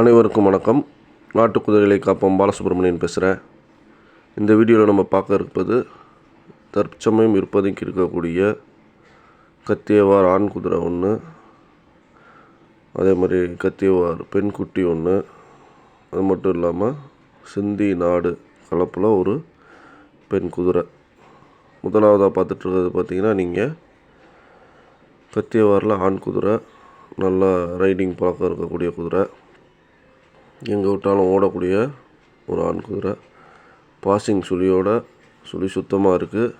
அனைவருக்கும் வணக்கம். நாட்டு குதிரைகளை காப்போம். பாலசுப்ரமணியன் பேசுகிறேன் இந்த வீடியோவில் நம்ம பார்க்க இருப்பது தற்சமயம் இருப்பதைக்கு இருக்கக்கூடிய கத்தியவார் ஆண் குதிரை ஒன்று அதே மாதிரி கத்தியவார் பெண் குட்டி ஒன்று அது மட்டும் இல்லாமல் சிந்தி நாடு கலப்பில் ஒரு பெண் குதிரை. முதலாவதாக பார்த்துட்ருக்கிறது பார்த்தீங்கன்னா நீங்கள் கத்தியவாரில் ஆண் குதிரை நல்லா ரைடிங் பழக்கம் இருக்கக்கூடிய குதிரை. எங்கே விட்டாலும் ஓடக்கூடிய ஒரு ஆண் குதிரை பாசிங் சுழியோட சுழி சுத்தமாக இருக்குது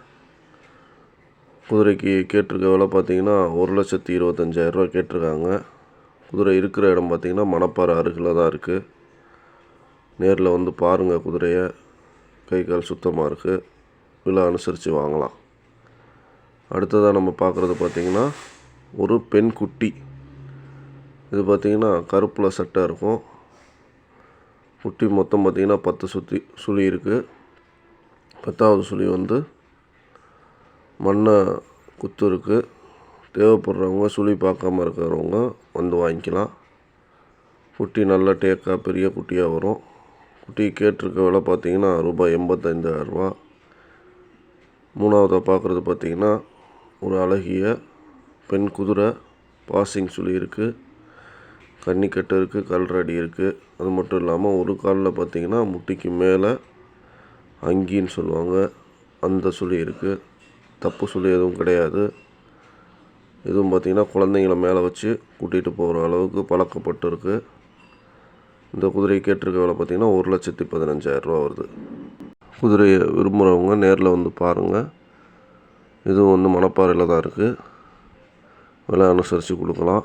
குதிரைக்கு கேட்டிருக்க விலை பார்த்தீங்கன்னா ஒரு லட்சத்தி இருபத்தஞ்சாயிரரூவா கேட்டிருக்காங்க. குதிரை இருக்கிற இடம் பார்த்தீங்கன்னா மணப்பாறை அருகில் தான் இருக்குது நேரில் வந்து பாருங்கள் குதிரையை. கை கால் சுத்தமாக இருக்குது விலை அனுசரித்து வாங்கலாம். அடுத்ததாக நம்ம பார்க்குறது பார்த்திங்கன்னா ஒரு பெண் குட்டி. இது பார்த்திங்கன்னா கருப்பில் சட்டை இருக்கும். குட்டி மொத்தம் பார்த்திங்கன்னா பத்து சுற்றி சுழி இருக்குது பத்தாவது சுழி வந்து மண்ணை குத்து இருக்குது தேவைப்படுறவங்க சுழி பார்க்காம இருக்கிறவங்க வந்து வாங்கிக்கலாம். குட்டி நல்ல டேக்காக பெரிய குட்டியாக வரும். குட்டி கேட்டிருக்க விலை பார்த்திங்கன்னா ரூபாய் எண்பத்தைந்தாயிரரூபா மூணாவதாக பார்க்குறது பார்த்தீங்கன்னா ஒரு அழகிய பெண் குதிரை பாசிங் சுழி இருக்குது கன்னிக்கட்டு இருக்குது கல்றடி இருக்குது அது மட்டும் இல்லாமல் ஒரு காலில் பார்த்தீங்கன்னா முட்டிக்கு மேலே அங்கின்னு சொல்லுவாங்க. அந்த சுழி இருக்குது தப்பு சுழி எதுவும் கிடையாது. இதுவும் பார்த்திங்கன்னா குழந்தைங்கள மேலே வச்சு கூட்டிகிட்டு போகிற அளவுக்கு பழக்கப்பட்டு இருக்குது இந்த குதிரையை கேட்டிருக்க விலை பார்த்திங்கன்னா ஒரு லட்சத்தி பதினஞ்சாயிரரூபா வருது. குதிரையை விரும்புகிறவங்க நேரில் வந்து பாருங்கள் இதுவும் வந்து மணப்பாறையில் தான் இருக்குது விலை அனுசரித்து கொடுக்கலாம்.